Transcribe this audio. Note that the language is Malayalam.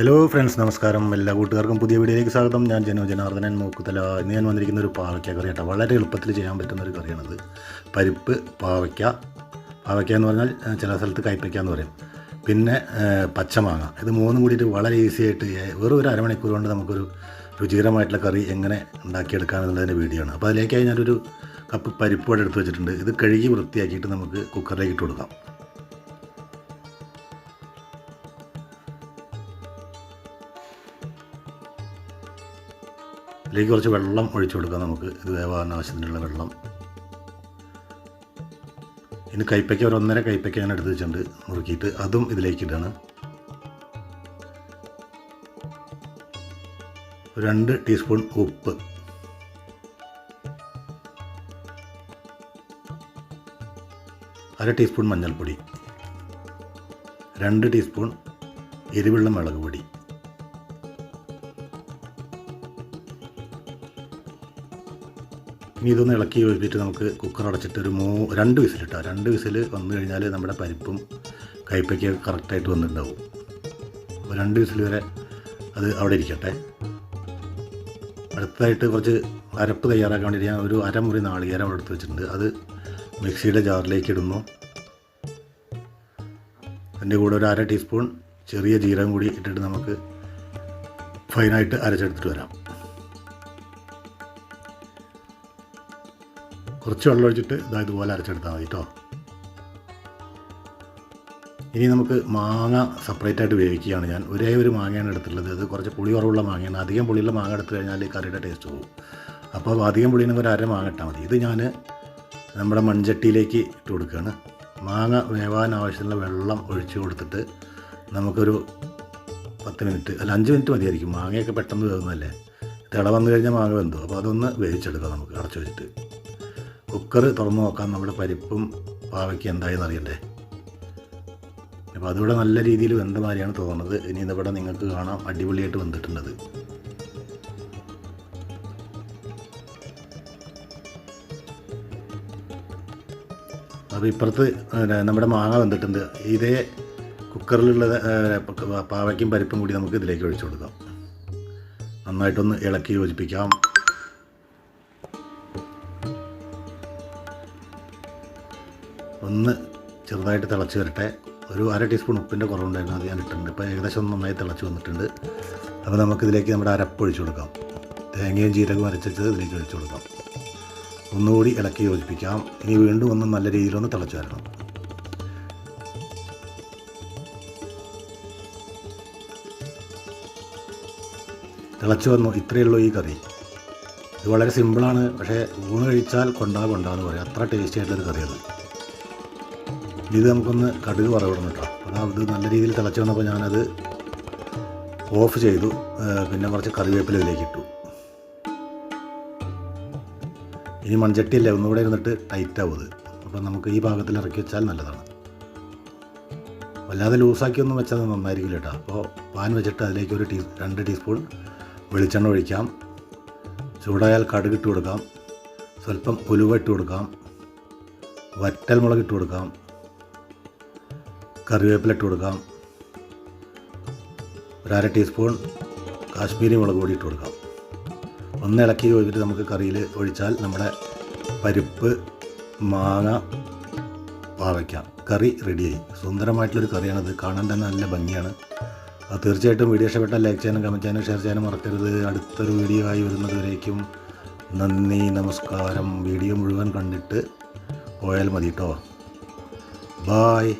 ഹലോ ഫ്രണ്ട്സ് നമസ്കാരം. എല്ലാ കൂട്ടുകാർക്കും പുതിയ വീഡിയോയിലേക്ക് സ്വാഗതം. ഞാൻ ജനോ ജനാർദ്ദനൻ മൂക്കുത്തല ഇന്ന് ഞാൻ വന്നിരിക്കുന്ന ഒരു പാവയ്ക്ക കറി കേട്ടോ വളരെ എളുപ്പത്തിൽ ചെയ്യാൻ പറ്റുന്ന ഒരു കറിയാണത്. പരിപ്പ് പാവയ്ക്ക. പാവയ്ക്ക എന്ന് പറഞ്ഞാൽ ചില സ്ഥലത്ത് കൈപ്പയ്ക്ക എന്ന് പറയും. പിന്നെ പച്ചമാങ്ങ. ഇത് മൂന്നും കൂടിയിട്ട് വളരെ ഈസി ആയിട്ട് വെറും ഒരു അരമണിക്കൂർ കൊണ്ട് നമുക്കൊരു രുചികരമായിട്ടുള്ള കറി എങ്ങനെ ഉണ്ടാക്കിയെടുക്കാം എന്നുള്ളതിന്റെ വീഡിയോ ആണ്. അപ്പോൾ അതിലേക്കായി ഞാനൊരു കപ്പ് പരിപ്പ് കൂടെ എടുത്ത് വെച്ചിട്ടുണ്ട്. ഇത് കഴുകി വൃത്തിയാക്കിയിട്ട് നമുക്ക് കുക്കറിലേക്ക് ഇട്ട് കൊടുക്കാം. ഇതിലേക്ക് കുറച്ച് വെള്ളം ഒഴിച്ചു കൊടുക്കാം നമുക്ക്. ഇത് വേവാൻ ആവശ്യത്തിനുള്ള വെള്ളം. ഇനി കൈപ്പയ്ക്ക ഒരു ഒന്നര കൈപ്പയ്ക്ക ഞാൻ എടുത്ത് വെച്ചിട്ടുണ്ട്. മുറുക്കിയിട്ട് അതും ഇതിലേക്ക് ഇടണം. രണ്ട് ടീസ്പൂൺ ഉപ്പ്. അര ടീസ്പൂൺ മഞ്ഞൾപ്പൊടി. രണ്ട് ടീസ്പൂൺ എരിവെള്ളം മുളക് പൊടി. ഇനി ഇതൊന്ന് ഇളക്കി വെച്ചിട്ട് നമുക്ക് കുക്കർ അടച്ചിട്ട് ഒരു മൂ രണ്ട് വിസിലിട്ടോ രണ്ട് വിസിൽ വന്നു കഴിഞ്ഞാൽ നമ്മുടെ പരിപ്പും കയ്പയ്ക്ക് കറക്റ്റായിട്ട് വന്നിട്ടുണ്ടാവും. അപ്പോൾ രണ്ട് വിസിൽ വരെ അത് അവിടെ ഇരിക്കട്ടെ. അടുത്തതായിട്ട് കുറച്ച് അരപ്പ് തയ്യാറാക്കാൻ വേണ്ടി ഞാൻ ഒരു അരമുറി നാളികേരം അവിടെ എടുത്ത് വെച്ചിട്ടുണ്ട്. അത് മിക്സിയുടെ ജാറിലേക്ക് ഇടുന്നു. അതിന്റെ കൂടെ ഒരു അര ടീസ്പൂൺ ചെറിയ ജീരകം കൂടി ഇട്ടിട്ട് നമുക്ക് ഫൈനായിട്ട് അരച്ചെടുത്തിട്ട് വരാം. കുറച്ച് വെള്ളം ഒഴിച്ചിട്ട് ഇതാ ഇതുപോലെ അരച്ചെടുത്താൽ മതി കേട്ടോ ഇനി നമുക്ക് മാങ്ങ സെപ്പറേറ്റ് ആയിട്ട് വേവിക്കുകയാണ് ഞാൻ. ഒരേ ഒരു മാങ്ങയാണ് എടുത്തിട്ടുള്ളത്. ഇത് കുറച്ച് പുളി കുറവുള്ള മാങ്ങയാണ്. അധികം പുളിയുള്ള മാങ്ങ എടുത്തു കഴിഞ്ഞാൽ കറിയുടെ ടേസ്റ്റ് പോകും അപ്പോൾ അധികം പുളിയുണ്ടെങ്കിൽ ഒരു അര മാങ്ങ ഇട്ടാൽ മതി. ഇത് ഞാൻ നമ്മുടെ മൺചട്ടിയിലേക്ക് ഇട്ട് കൊടുക്കുകയാണ്. മാങ്ങ വേവാൻ ആവശ്യമുള്ള വെള്ളം ഒഴിച്ചു കൊടുത്തിട്ട് നമുക്കൊരു പത്ത് മിനിറ്റ് അല്ല അഞ്ച് മിനിറ്റ് മതിയായിരിക്കും. മാങ്ങയൊക്കെ പെട്ടെന്ന് വേവുന്നതല്ലേ? തിള വന്നു കഴിഞ്ഞാൽ മാങ്ങ വെന്തു? അപ്പോൾ അതൊന്ന് വേവിച്ചെടുക്കാം നമുക്ക്. അടച്ചു വെച്ചിട്ട്. കുക്കർ തുറന്ന് നോക്കാൻ നമ്മുടെ പരിപ്പും പാവയ്ക്ക് എന്തായെന്ന് അറിയണ്ടേ? അപ്പോൾ അതിവിടെ നല്ല രീതിയിൽ വെന്ത മാതിരിയാണ് തോന്നുന്നത്. ഇനി ഇതിവിടെ നിങ്ങൾക്ക് കാണാം. അടിപൊളിയായിട്ട് വെന്തിട്ടുണ്ടത് അപ്പോൾ ഇപ്പുറത്ത് നമ്മുടെ മാങ്ങ വെന്തിട്ടുണ്ട്. ഇതേ കുക്കറിലുള്ള പാവയ്ക്കും പരിപ്പും കൂടി നമുക്ക് ഇതിലേക്ക് ഒഴിച്ചു കൊടുക്കാം. നന്നായിട്ടൊന്ന് ഇളക്കി യോജിപ്പിക്കാം. ഒന്ന് ചെറുതായിട്ട് തിളച്ച് വരട്ടെ. ഒരു അര ടീസ്പൂൺ ഉപ്പിന്റെ കുറവുണ്ടായിരുന്നു അത് ഞാൻ ഇട്ടിട്ടുണ്ട്. ഇപ്പോൾ ഏകദേശം നന്നായി തിളച്ച് വന്നിട്ടുണ്ട്. അപ്പോൾ നമുക്കിതിലേക്ക് നമ്മുടെ അരപ്പ് ഒഴിച്ചു കൊടുക്കാം. തേങ്ങയും ജീരകവും അരച്ചിട്ട് ഇതിലേക്ക് ഒഴിച്ചു കൊടുക്കാം. ഒന്നുകൂടി ഇളക്കി യോജിപ്പിക്കാം. ഇനി വീണ്ടും ഒന്ന് നല്ല രീതിയിലൊന്ന് തിളച്ച് വരണം. തിളച്ച് വന്നു. ഇത്രയേ ഉള്ളൂ ഈ കറി. ഇത് വളരെ സിമ്പിളാണ്. പക്ഷേ ഊണ് കഴിച്ചാൽ കൊണ്ടാ കൊണ്ടാന്ന് പറയും. അത്ര ടേസ്റ്റി ആയിട്ടുള്ളൊരു കറിയാണ്. ഇത് നമുക്കൊന്ന് കടുക് വറവിടണം കേട്ടോ. അതാ ഇത് നല്ല രീതിയിൽ തിളച്ച് വന്നപ്പോൾ ഞാനത് ഓഫ് ചെയ്തു. പിന്നെ കുറച്ച് കറിവേപ്പില ഇതിലേക്ക് ഇട്ടു. ഇനി മൺചട്ടിയല്ലേ? ഒന്നുകൂടെ ഇരുന്നിട്ട് ടൈറ്റ് ആവും അപ്പം നമുക്ക് ഈ ഭാഗത്തിൽ ഇറക്കി വെച്ചാൽ നല്ലതാണ്. വല്ലാതെ ലൂസാക്കിയൊന്നും വെച്ചാൽ നന്നായിരിക്കില്ല കേട്ടോ. അപ്പോൾ പാൻ വെച്ചിട്ട് അതിലേക്ക് ഒരു ടീ രണ്ട് ടീസ്പൂൺ വെളിച്ചെണ്ണ ഒഴിക്കാം. ചൂടായാൽ കടുക് ഇട്ട് കൊടുക്കാം. സ്വല്പം ഉലുവ ഇട്ട് കൊടുക്കാം. വറ്റൽ മുളക് ഇട്ട് കൊടുക്കാം. കറിവേപ്പില ഇട്ട് കൊടുക്കാം. ഒരു അര ടീസ്പൂൺ കാശ്മീരി മുളക് പൊടി ഇട്ട് കൊടുക്കാം. ഒന്ന് ഇളക്കി ഒഴിച്ചിട്ട് നമുക്ക് കറിയിൽ ഒഴിച്ചാൽ നമ്മുടെ പരിപ്പ് മാങ്ങ പാവയ്ക്ക കറി റെഡിയായി. സുന്ദരമായിട്ടുള്ളൊരു കറിയാണത് കാണാൻ തന്നെ നല്ല ഭംഗിയാണ്. അത് തീർച്ചയായിട്ടും വീഡിയോ ഇഷ്ടപ്പെട്ടാൽ ലൈക്ക് ചെയ്യാനും കമന്റ് ചെയ്യാനും ഷെയർ ചെയ്യാനും മറക്കരുത്. അടുത്തൊരു വീഡിയോ ആയി വരുന്നതുവരേക്കും നന്ദി നമസ്കാരം. വീഡിയോ മുഴുവൻ കണ്ടിട്ട് പോയാൽ മതി കേട്ടോ ബായ്